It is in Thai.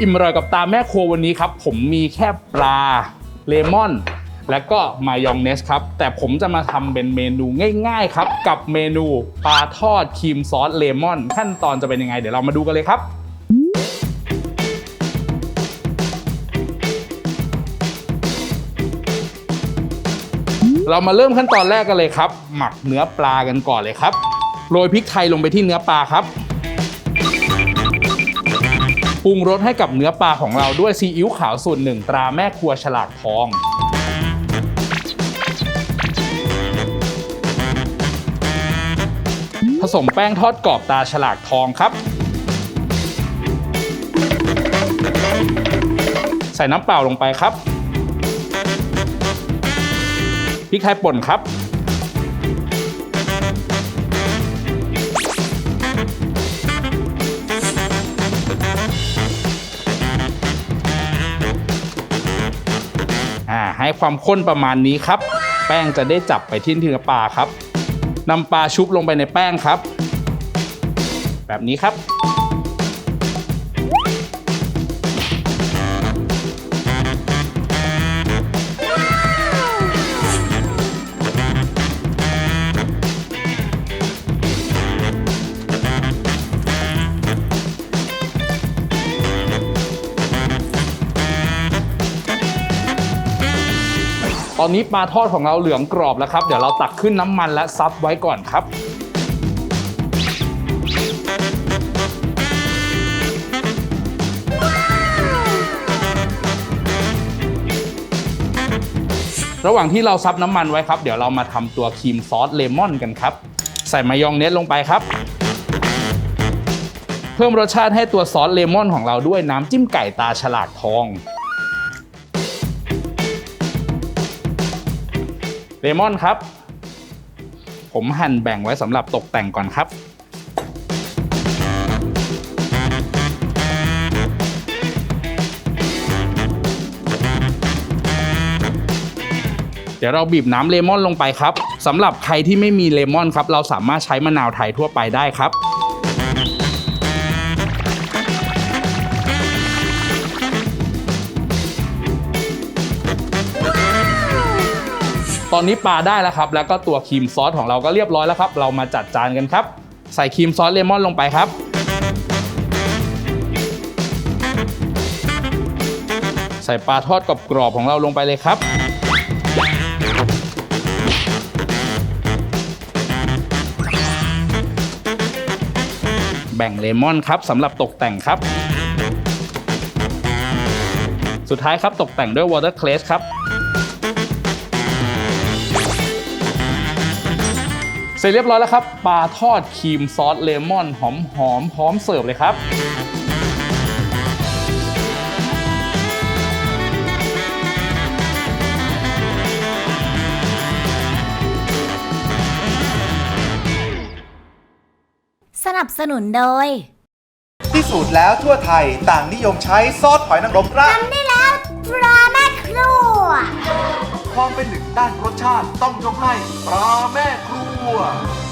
อิ่มอร่อยกับตาแม่ครัววันนี้ครับ ผมมีแค่ปลาเลมอน และก็มายองเนสครับ แต่ผมจะมาทำเป็นเมนูง่ายๆครับ กับเมนูปลาทอดครีมซอสเลมอน ขั้นตอนจะเป็นยังไง เดี๋ยวเรามาดูกันเลยครับเรามาเริ่มขั้นตอนแรกกันเลยครับ หมักเนื้อปลากันก่อนเลยครับ โรยพริกไทยลงไปที่เนื้อปลาครับ ปรุงรสให้กับเนื้อปลาของเราด้วยซีอิ๊วขาวสูตรหนึ่งตราแม่ครัวฉลากทองผสมแป้งทอดกรอบตาฉลากทองครับ ใส่น้ำเปล่าลงไปครับพริกไทยป่นครับ อ่าให้ความข้นประมาณนี้ครับ แป้งจะได้จับไปที่เนื้อปลาครับนำปลาชุบลงไปในแป้งครับ แบบนี้ครับ ตอนนี้ปลาทอดของเราเหลืองกรอบแล้วครับ เดี๋ยวเราตักขึ้นน้ำมันและซับไว้ก่อนครับ ระหว่างที่เราซับน้ำมันไว้ครับ เดี๋ยวเรามาทำตัวครีมซอสเลมอนกันครับ ใส่มายองเนสลงไปครับ เพิ่มรสชาติให้ตัวซอสเลมอนของเราด้วยน้ำจิ้มไก่ตาฉลากทอง เลมอนครับ ผมหั่นแบ่งไว้สำหรับตกแต่งก่อนครับ เดี๋ยวเราบีบน้ำเลมอนลงไปครับสำหรับใครที่ไม่มีเลมอนครับ เราสามารถใช้มะนาวไทยทั่วไปได้ครับ ตอนนี้ปลาได้แล้วครับ แล้วก็ตัวครีมซอสของเราก็เรียบร้อยแล้วครับ เรามาจัดจานกันครับ ใส่ครีมซอสเลมอนลงไปครับ ใส่ปลาทอดกรอบๆของเราลงไปเลยครับแบ่งเลมอนครับสำหรับตกแต่งครับ สุดท้ายครับตกแต่งด้วยวอเตอร์เคลสครับ ร็จเรียบร้อยแล้วครับ ปลาทอดครีมซอสเลมอนหอมหอมๆพร้อมเสิร์ฟเลยครับสนับสนุนโดย ที่สุดแล้วทั่วไทยต่างนิยมใช้ซอสหอยนางรมราดทำได้แล้วปลาแม่ครัว ความเป็นหนึ่งด้านรสชาติต้องยกให้ปลาแม่ ครัว